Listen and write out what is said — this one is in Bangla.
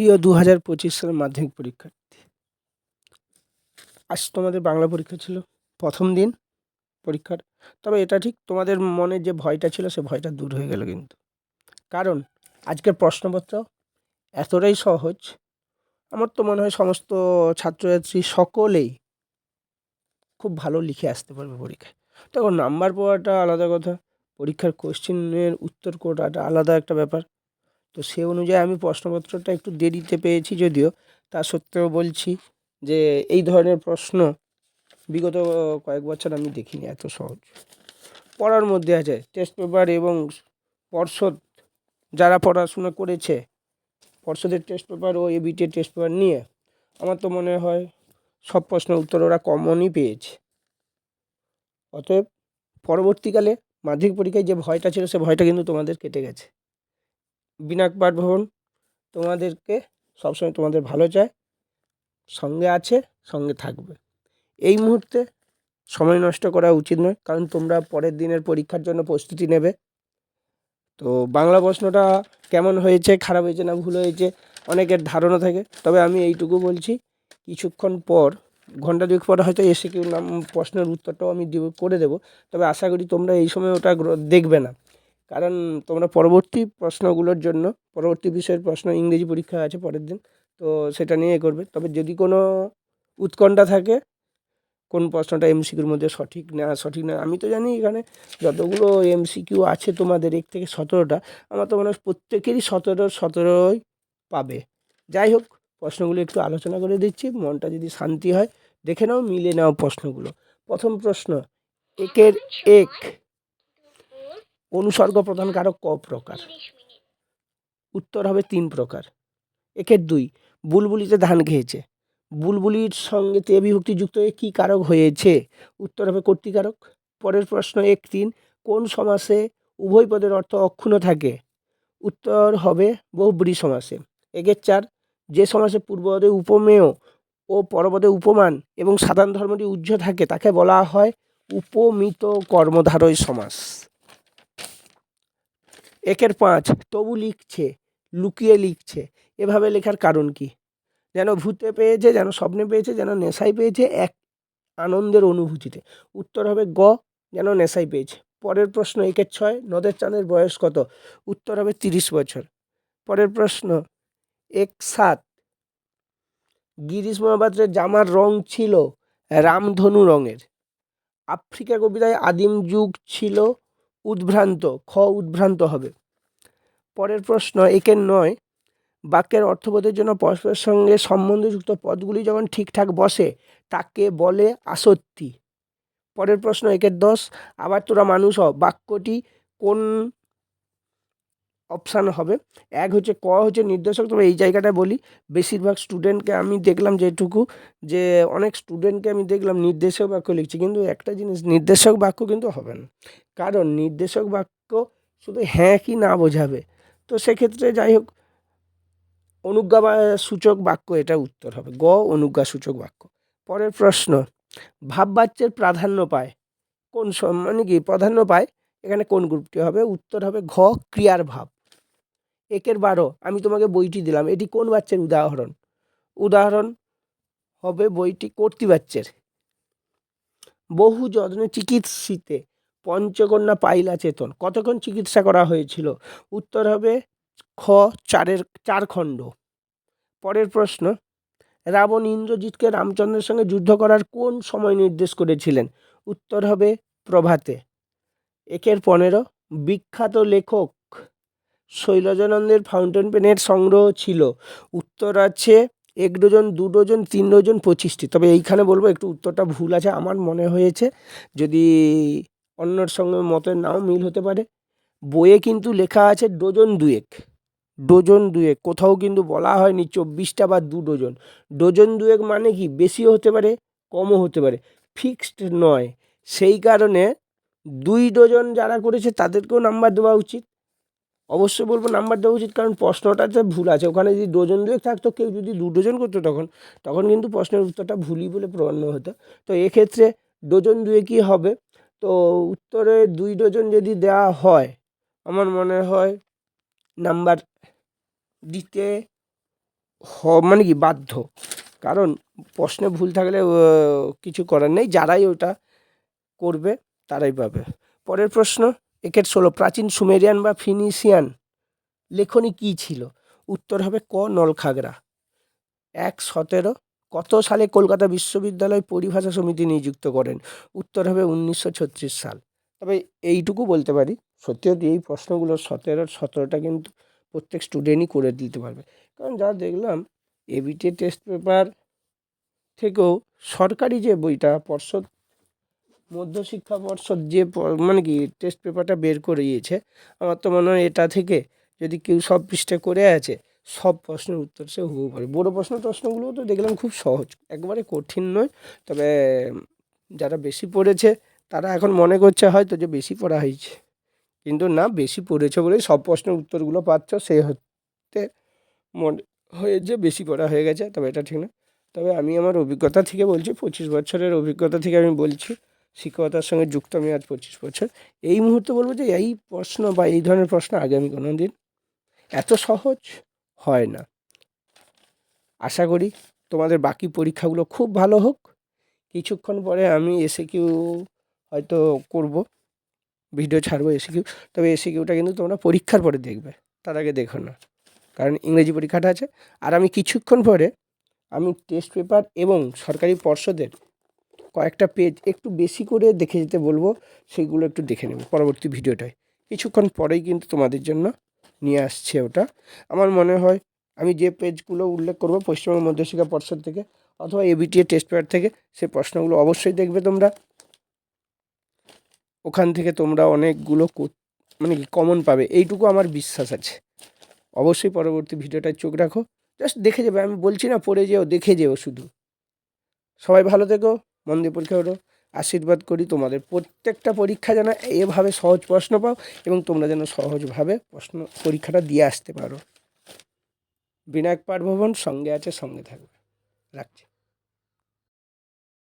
প্রিয় দু হাজার পঁচিশ সালের মাধ্যমিক পরীক্ষার্থী। আজ তোমাদের বাংলা পরীক্ষা ছিল প্রথম দিন পরীক্ষার। তবে এটা ঠিক তোমাদের মনে যে ভয়টা ছিল সে ভয়টা দূর হয়ে গেল কিন্তু। কারণ আজকের প্রশ্নপত্র এতটাই সহজ। আমার তো মনে হয় সমস্ত ছাত্রছাত্রী সকলেই খুব ভালো লিখে আসতে পারবে পরীক্ষায়। তখন নাম্বার পাওয়াটা আলাদা কথা, পরীক্ষার কোশ্চেনের উত্তর করাটা আলাদা একটা ব্যাপার। তো সে অনুযায়ী আমি প্রশ্নপত্রটা একটু দেরিতে পেয়েছি যদিও, তা সত্ত্বেও বলছি যে এই ধরনের প্রশ্ন বিগত কয়েক বছর আমি দেখিনি এত সহজ। পড়ার মধ্যে আছে টেস্ট পেপার এবং পর্ষদ যারা পড়াশোনা করেছে, পর্ষদের টেস্ট পেপার ও এবিটি টেস্ট পেপার নিয়ে আমার তো মনে হয় সব প্রশ্নের উত্তর ওরা কমনই পেয়েছে। অতএব পরবর্তীকালে মাধ্যমিক পরীক্ষায় যে ভয়টা ছিল সে ভয়টা কিন্তু তোমাদের কেটে গেছে। বিনাক ভবন। তোমাদেরকে সবসময় তোমাদের ভালো চায়, সঙ্গে আছে, সঙ্গে থাকবে। এই মুহূর্তে সময় নষ্ট করা উচিত নয়, কারণ তোমরা পরের দিনের পরীক্ষার জন্য প্রস্তুতি নেবে। তো বাংলা প্রশ্নটা কেমন হয়েছে, খারাপ হয়েছে না ভুল হয়েছে, অনেকের ধারণা থাকে। তবে আমি এইটুকু বলছি, কিছুক্ষণ পর, ঘণ্টা দুয়েক পর হয়তো এসে কেউ নাম, প্রশ্নের উত্তরটাও আমি করে দেবো। তবে আশা করি তোমরা এই সময় ওটা দেখবে না। কারণ তোমরা পরবর্তী প্রশ্নগুলোর জন্য, পরবর্তী বিষয়ের প্রশ্ন ইংরেজি পরীক্ষা আছে পরের দিন, তো সেটা নিয়ে করবে। তবে যদি কোনো উৎকণ্ঠা থাকে, কোন প্রশ্নটা এমসিকিউর মধ্যে সঠিক না সঠিক না, আমি তো জানি এখানে যতগুলো এমসিকিউ আছে তোমাদের, এক থেকে সতেরোটা, আমার তো মনে হয় প্রত্যেকেরই সতেরো, সতেরোই পাবে। যাই হোক, প্রশ্নগুলো একটু আলোচনা করে দিচ্ছি, মনটা যদি শান্তি হয়, দেখে নাও, মিলে নাও প্রশ্নগুলো। প্রথম প্রশ্ন, একের এক অনুসর্গ প্রধান কারক ক প্রকার? উত্তর হবে তিন প্রকার। একের দুই, বুলবুলিতে ধান খেয়েছে। বুলবুলির সঙ্গে তে বিভক্তি যুক্ত হয়ে কী কারক হয়েছে? উত্তর হবে কর্তৃকারক। পরের প্রশ্ন এক তিন, কোন সমাসে উভয় পদের অর্থ অক্ষুণ্ণ থাকে? উত্তর হবে বহুব্রী সমাসে। একের চার, যে সমাসে পূর্বপদে উপমেয় ও পরপদে উপমান এবং সাধারণ ধর্মটি উজ্জ্ব থাকে, তাকে বলা হয় উপমিত কর্মধারয় সমাস। একের পাঁচ তবু লিখছে, লুকিয়ে লিখছে। এভাবে লেখার কারণ কি? যেন ভূতে পেয়েছে, যেন স্বপ্নে পেয়েছে, যেন নেশায় পেয়েছে এক আনন্দের অনুভূতিতে। উত্তর হবে গ, যেন নেশায় পেয়েছে। পরের প্রশ্ন একের ছয়, নদের চাঁদের বয়স কত? উত্তর হবে তিরিশ বছর। পরের প্রশ্ন, এক সাত, গিরিশ মহাপাত্রের জামার রং ছিল রামধনু রঙের। আফ্রিকা কবিতায় আদিম যুগ ছিল উদ্ভ্রান্ত, খ উদ্ভ্রান্ত হবে। পরের প্রশ্ন, একের নয়, বাক্যের অর্থবোধের জন্য পরস্পরের সঙ্গে সম্বন্ধযুক্ত পদগুলি যখন ঠিকঠাক বসে, তাকে বলে আসত্তি পরের প্রশ্ন, একের দশ, আবার তোরা মানুষ হ বাক্যটি কোন অপশান হবে? এক হচ্ছে ক, হচ্ছে নির্দেশক, তবে এই জায়গাটা বলি, বেশিরভাগ স্টুডেন্টকে আমি দেখলাম যেটুকু, যে অনেক স্টুডেন্টকে আমি দেখলাম নির্দেশক বাক্য লিখছে, কিন্তু একটা জিনিস, নির্দেশক বাক্য কিন্তু হবে না। কারণ নির্দেশক বাক্য শুধু হ্যাঁ কি না বোঝাবে। তো সেক্ষেত্রে যাই হোক, অনুজ্ঞা সূচক বাক্য এটা উত্তর হবে। গ, অনুজ্ঞা সূচক বাক্য। পরের প্রশ্ন, ভাববাচ্যের প্রাধান্য পায়। কোন মানে কি, প্রাধান্য পায়? এখানে কোন গ্রুপটি হবে? উত্তর হবে ঘ, ক্রিয়ার ভাব। একের বারো, আমি তোমাকে বইটি দিলাম। এটি কোন বাচ্চার উদাহরণ? উদাহরণ হবে বইটি কর্তৃবাচ্যের। বহু যত্নে চিকিৎসিতে পঞ্চকন্যা পাইলা চেতন কতক্ষণ চিকিৎসা করা হয়েছিল? উত্তর হবে খ চারের, চার খণ্ড। পরের প্রশ্ন, রাবণ ইন্দ্রজিৎকে রামচন্দ্রের সঙ্গে যুদ্ধ করার কোন সময় নির্দেশ করেছিলেন? উত্তর হবে প্রভাতে। একের পনেরো, বিখ্যাত লেখক শৈলজানন্দের ফাউন্টেন পেনের সংগ্রহ ছিল। উত্তর আছে এক ডজন, দু ডজন, তিন ডজন, পঁচিশটি। তবে এইখানে বলব একটু উত্তরটা ভুল আছে। আমার মনে হয়েছে যদি অন্যর সঙ্গে মতের নাও মিল হতে পারে। বইয়ে কিন্তু লেখা আছে ডজন দুয়েক। ডজন দুয়েক, কোথাও কিন্তু বলা হয়নি চব্বিশটা বা দু ডজন। ডজন দুয়েক মানে কি? বেশিও হতে পারে, কমও হতে পারে। ফিক্সড নয়। সেই কারণে দুই ডজন যারা করেছে তাদেরকেও নাম্বার দেওয়া উচিত। অবশ্যই বলব নাম্বার দেওয়া উচিত কারণ প্রশ্নটাতে ভুল আছে। ওখানে যদি ডজন দুয়েক থাকতো, কেউ যদি দু ডজন করতো তখন তখন কিন্তু প্রশ্নের উত্তরটা ভুলই বলে প্রমাণ্য হতো। তো এক্ষেত্রে ডজন দুয়েকই হবে। তো উত্তরে দুই ডজন যদি দেওয়া হয়, আমার মনে হয় নাম্বার দিতে হ- মানে কি, বাধ্য। কারণ প্রশ্নে ভুল থাকলে কিছু করার নেই। যারাই ওটা করবে, তারাই পাবে। পরের প্রশ্ন, একের ষোলো, প্রাচীন সুমেরিয়ান বা ফিনিশিয়ান লেখনী কী ছিল? উত্তর হবে ক, নলখাগড়া। এক, সতেরো কত সালে কলকাতা বিশ্ববিদ্যালয় পরিভাষা সমিতি নিযুক্ত করেন? উত্তর হবে উনিশশো ছত্রিশ সাল। তবে এইটুকু বলতে পারি, সত্যি এই প্রশ্নগুলো সতেরো, সতেরোটা কিন্তু প্রত্যেক স্টুডেন্টই করে দিতে পারবে। কারণ যা দেখলাম এবিটি টেস্ট পেপার থেকেও সরকারি যে বইটা, পর্ষদ, মধ্যশিক্ষা পর্ষদ যে মানে কি টেস্ট পেপারটা বের করে দিয়েছে আমার তো মনে হয় এটা থেকে যদি কেউ সব পৃষ্ঠা করে আছে সব প্রশ্নের উত্তর সে হুবহু পারে বড় প্রশ্ন প্রশ্নগুলোও তো দেখলাম খুব সহজ, একবারে কঠিন নয়। তবে যারা বেশি পড়েছে, তারা এখন মনে করছে হয়তো যে বেশি পড়া হয়েছে। কিন্তু না, বেশি পড়েছে বলেই সব প্রশ্নের উত্তরগুলো পাচ্ছ, সে হতে মনে হয়ে যে বেশি পড়া হয়ে গেছে, তবে এটা ঠিক না। তবে আমি আমার অভিজ্ঞতা থেকে বলছি, পঁচিশ বছরের অভিজ্ঞতা থেকে আমি বলছি, শিক্ষকতার সঙ্গে যুক্ত আমি আজ পঁচিশ বছর। এই মুহূর্তে বলব যে এই প্রশ্ন বা এই ধরনের প্রশ্ন আগে আমি কোনো দিন, এত সহজ? হয় না। আশা করি তোমাদের বাকি পরীক্ষাগুলো খুব ভালো হোক। কিছুক্ষণ পরে আমি এসে কিউ হয়তো করব। ভিডিও ছাড়বো এসে কিউ তবে এসে কিউটা কিন্তু তোমরা পরীক্ষার পরে দেখবে। তার আগে দেখো না। কারণ ইংরেজি পরীক্ষাটা আছে। আর আমি কিছুক্ষণ পরে আমি টেস্ট পেপার এবং সরকারি পর্ষদের কয়েকটা পেজ একটু বেশি করে দেখে যেতে বলব সেইগুলো একটু দেখে নেব পরবর্তী ভিডিওটায় কিছুক্ষণ পরেই কিন্তু তোমাদের জন্য নিয়ে আসছে ওটা। আমার মনে হয় আমি যে পেজগুলো উল্লেখ করব পশ্চিমবঙ্গ মধ্যশিক্ষা পর্ষদ থেকে অথবা এবিটিএ টেস্ট পেপার থেকে, সে প্রশ্নগুলো অবশ্যই দেখবে তোমরা। ওখান থেকে তোমরা অনেকগুলো মানে কমন পাবে। এইটুকু আমার বিশ্বাস আছে। অবশ্যই পরবর্তী ভিডিওটায় চোখ রাখো। জাস্ট দেখে যাবে। আমি বলছি না পড়ে যেও, দেখে যেও শুধু। সবাই ভালো থেকো, মন দিয়ে পরীক্ষা করো। আশীর্বাদ করি তোমাদের প্রত্যেকটা পরীক্ষা যেন এভাবে সহজ প্রশ্ন পাও এবং তোমরা যেন সহজভাবে প্রশ্ন পরীক্ষাটা দিয়ে আসতে পারো। বিনায়ক পাঠ ভবন সঙ্গে আছে, সঙ্গে থাকবে। রাখছি।